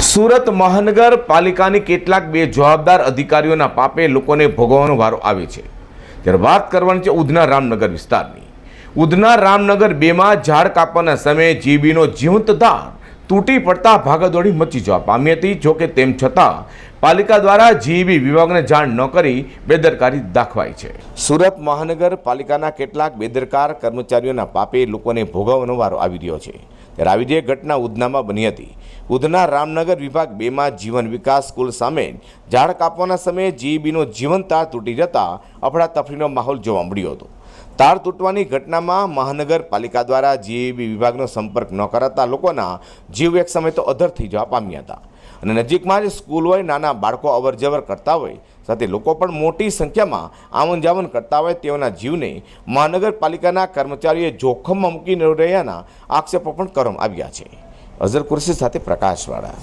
સુરત મહાનગરપાલિકાની કેટલાક બે જવાબદાર અધિકારીઓના પાપે લોકોને ભોગવવાનો વારો આવે છે. ત્યારે વાત કરવાની છે ઉધના રામનગર વિસ્તારની. ઉધના રામનગર બેમાં ઝાડ કાપવાના સમયે જીબીનો જીવંત તાર તૂટી પડતા ભાગદોડી મચી જવા પામી હતી. જોકે તેમ છતાં, પાલિકા દ્વારા જીબી વિભાગને જાણ ન કરી બેદરકારી દાખવાઈ છે. સુરત મહાનગરપાલિકાના કેટલાક બેદરકાર કર્મચારીઓના પાપે લોકોને ભોગવવાનો વારો આવી રહ્યો છે. ત્યારે આવી જે ઘટના ઉધનામાં બની હતી. ઉધના રામનગર વિભાગ બેમાં જીવન વિકાસ સ્કૂલ સામે ઝાડ કાપવાના સમયે જીઈબીનો જીવન તાર તૂટી જતા અફડાતફડીનો માહોલ જોવા મળ્યો હતો. તાર તૂટવાની ઘટનામાં મહાનગરપાલિકા દ્વારા જીએબી વિભાગનો સંપર્ક ન કરાતા લોકોના જીવ એક સમય તો અધર થઈ જવા પામ્યા હતા. અને નજીકમાં જ સ્કૂલ હોય, નાના બાળકો અવરજવર કરતા હોય, સાથે લોકો પણ મોટી સંખ્યામાં આવન જાવન કરતા હોય તેઓના જીવને મહાનગરપાલિકાના કર્મચારીઓએ જોખમમાં મૂકી રહ્યાના આક્ષેપો પણ કરવામાં આવ્યા છે. અઝર કુરશી સાથે પ્રકાશવાળા.